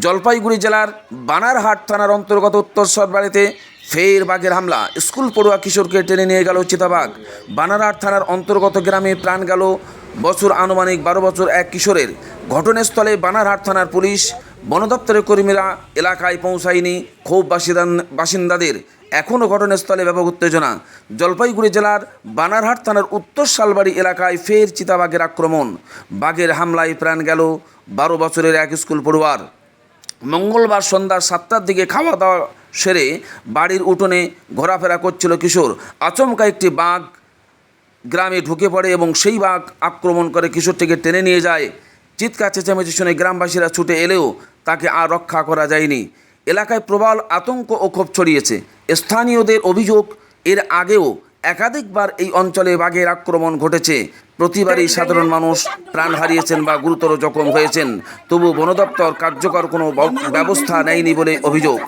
জলপাইগুড়ি জেলার বানারহাট থানার অন্তর্গত উত্তর বাড়িতে ফের বাঘের হামলা। স্কুল পড়ুয়া কিশোরকে টেনে নিয়ে গেল চিতাবাঘ। বানারহাট থানার অন্তর্গত গ্রামে প্রাণ গেল বছর আনুমানিক বারো বছর এক কিশোরের। ঘটনাস্থলে বানারহাট থানার পুলিশ, বন দপ্তরের কর্মীরা এলাকায় পৌঁছায়নি। ক্ষোভ বাসিন্দাদের এখনও ঘটনাস্থলে ব্যাপক উত্তেজনা। জলপাইগুড়ি জেলার বানারহাট থানার উত্তর শালবাড়ি এলাকায় ফের চিতাবাঘের আক্রমণ। বাঘের হামলায় প্রাণ গেল বারো বছরের এক স্কুল পড়ুয়ার। মঙ্গলবার সন্ধ্যা সাতটার দিকে খাওয়া দাওয়া সেরে বাড়ির উঠোনে ঘোরাফেরা করছিল কিশোর। আচমকা একটি বাঘ গ্রামে ঢুকে পড়ে এবং সেই বাঘ আক্রমণ করে কিশোরটিকে টেনে নিয়ে যায়। চিৎকার, চেঁচামেচি শুনে গ্রামবাসীরা ছুটে এলেও তাকে আর রক্ষা করা যায়নি। এলাকায় প্রবল আতঙ্ক ও ক্ষোভ ছড়িয়েছে। স্থানীয়দের অভিযোগ, এর আগেও একাধিকবার এই অঞ্চলে বাঘের আক্রমণ ঘটেছে। প্রতিবারই সাধারণ মানুষ প্রাণ হারিয়েছেন বা গুরুতর জখম হয়েছেন। তবু বন দপ্তর কার্যকর কোনো ব্যবস্থা নেয়নি বলে অভিযোগ।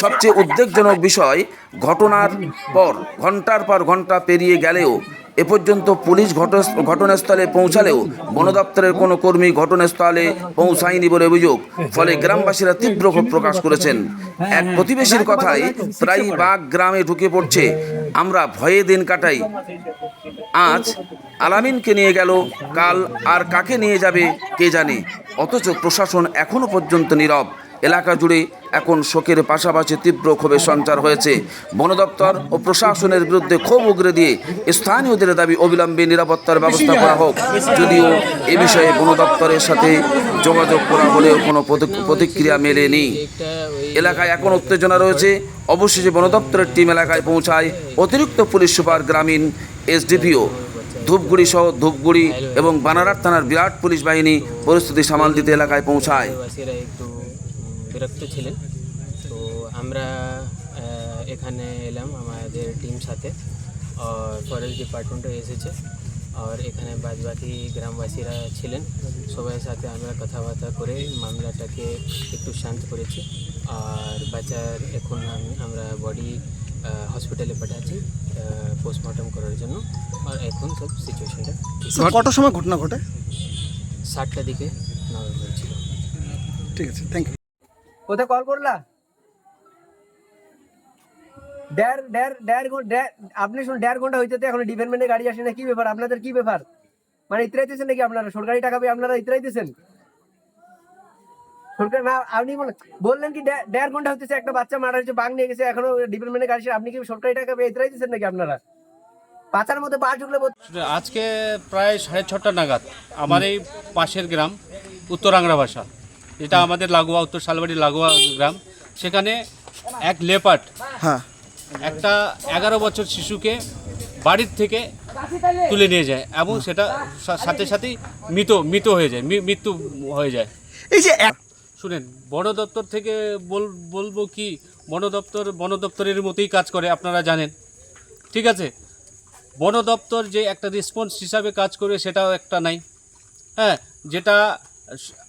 সবচেয়ে উদ্বেগজনক বিষয়, ঘটনার পর, ঘণ্টার পর ঘণ্টা পেরিয়ে গেলেও এ পর্যন্ত পুলিশ ঘট- ঘটনাস্থলে পৌঁছালেও বন দপ্তরের কোনো কর্মী ঘটনাস্থলে পৌঁছায়নি বলে অভিযোগ। ফলে গ্রামবাসীরা তীব্র ক্ষোভ প্রকাশ করেছেন। এক প্রতিবেশীর কথায় প্রায় বাঘ গ্রামে ঢুকে পড়ছে। আমরা ভয়ে দিন কাটাই। আজ আলামিনকে নিয়ে গেল, কাল আর কাকে নিয়ে যাবে কে জানে? অথচ প্রশাসন এখনও পর্যন্ত নীরব। এলাকা জুড়ে এখন শোকের পাশাপাশি তীব্র ক্ষোভের সঞ্চার হয়েছে। বন দপ্তর ও প্রশাসনের বিরুদ্ধে ক্ষোভ উগরে দিয়ে স্থানীয়দের দাবি অবিলম্বে নিরাপত্তার ব্যবস্থা করা হোক। যদিও এ বিষয়ে বন দপ্তরের সাথে যোগাযোগ করা হলেও কোনো প্রতিক্রিয়া মেলেনি। এলাকায় এখন উত্তেজনা রয়েছে। অবশেষে বন দপ্তরের টিম এলাকায় পৌঁছায়। অতিরিক্ত পুলিশ সুপার গ্রামীণ এসডিপিও ধূপগুড়ি সহ ধূপগুড়ি এবং বানারহাট থানার বিরাট পুলিশ বাহিনী পরিস্থিতি সামাল দিতে এলাকায় পৌঁছায়। বিরক্ত ছিলেন। তো আমরা এখানে এলাম আমাদের টিম সাথে। আর ফরেস্ট ডিপার্টমেন্টও এসেছে। আর এখানে বাদবাকি গ্রামবাসীরা ছিলেন। সবার সাথে আমরা কথাবার্তা করে মামলাটাকে একটু শান্ত করেছি। আর বাচ্চার এখন আম- আমরা বডি হসপিটালে পাঠাচ্ছি পোস্টমর্টম করার জন্য। আর এখন সব সিচুয়েশনটা কটার সময় ঘটনা ঘটে? ষাটটা দিকে নেওয়া হয়েছিল। ঠিক আছে থ্যাংক ইউ কোথায় কল করলা? দেড় দেড় দেড় দেড়- আপনি শুনুন, দেড় ঘণ্টা হইতে এখন ডিপার্টমেন্টের গাড়ি আসে না, কি ব্যাপার? আপনাদের কি ব্যাপার? মানে ইতরাইতেছেন নাকি আপনারা? সরকারি টাকা পেয়ে আপনারা ইতরাইতেছেন? সরকার, না, আপনি বললেন কি দেড়- ঘণ্টা হইতেছে, একটা বাচ্চা মারা হয়েছে বাং নিয়ে গেছে, এখনও ডিপার্টমেন্টের গাড়ি আপনি কি সরকারি টাকা পেয়ে ইতরাইতেছেন নাকি আপনারা? পাচার মধ্যে পা ঢুকলে আজকে প্রায় সাড়ে ছটা নাগাদ, আমার এই পাশের গ্রাম, উত্তরাংরা ভাষা। যেটা আমাদের লাগোয়া উত্তর শালবাড়ি লাগোয়া গ্রাম সেখানে এক লেপার্ট হ্যাঁ। একটা এগারো বছর শিশুকে বাড়ির থেকে তুলে নিয়ে যায় এবং সেটা সাথে সাথেই মৃত মৃত হয়ে যায় মৃত্যু হয়ে যায়। এই যে এক- শুনেন বন দপ্তর থেকে বল বলব কি বন দপ্তর বন দপ্তরের মতোই কাজ করে আপনারা জানেন। ঠিক আছে? বন দপ্তর যে একটা রেসপন্স হিসাবে কাজ করবে সেটাও একটা নাই। হ্যাঁ যেটা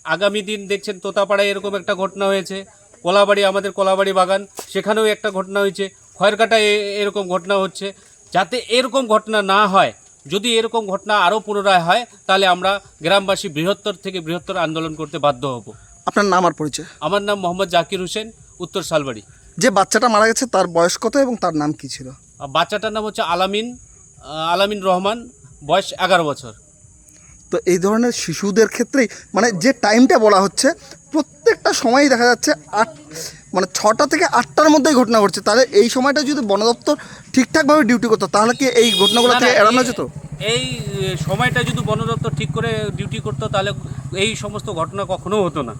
আগামী দিন দেখছেন তোতাপাড়ায় এরকম একটা ঘটনা হয়েছে। কলাবাড়ি আমাদের কলাবাড়ি বাগান সেখানেও একটা ঘটনা হয়েছে। খয়েরকাটায় এ- এরকম ঘটনা হচ্ছে। যাতে এরকম ঘটনা না হয় যদি এরকম ঘটনা আরও পুনরায় হয় তাহলে আমরা গ্রামবাসী বৃহত্তর থেকে বৃহত্তর আন্দোলন করতে বাধ্য হব। আপনার নাম আর পরিচয়? আমার নাম মোহাম্মদ জাকির হোসেন উত্তর শালবাড়ি। যে বাচ্চাটা মারা গেছে তার বয়স কত এবং তার নাম কি ছিল? বাচ্চাটার নাম হচ্ছে আলামিন আলামিন রহমান বয়স এগারো বছর। তো এই ধরনের শিশুদের ক্ষেত্রেই মানে যে টাইমটা বলা হচ্ছে প্রত্যেকটা সময়ই দেখা যাচ্ছে আট মানে ছটা থেকে আটটার মধ্যেই ঘটনা ঘটছে। তাহলে এই সময়টা যদি বন দপ্তর ঠিকঠাকভাবে ডিউটি করতো তাহলে কি এই ঘটনাগুলো থেকে এড়ানো যেত? এই সময়টা যদি বন দপ্তর ঠিক করে ডিউটি করতো তাহলে এই সমস্ত ঘটনা কখনো হতো না।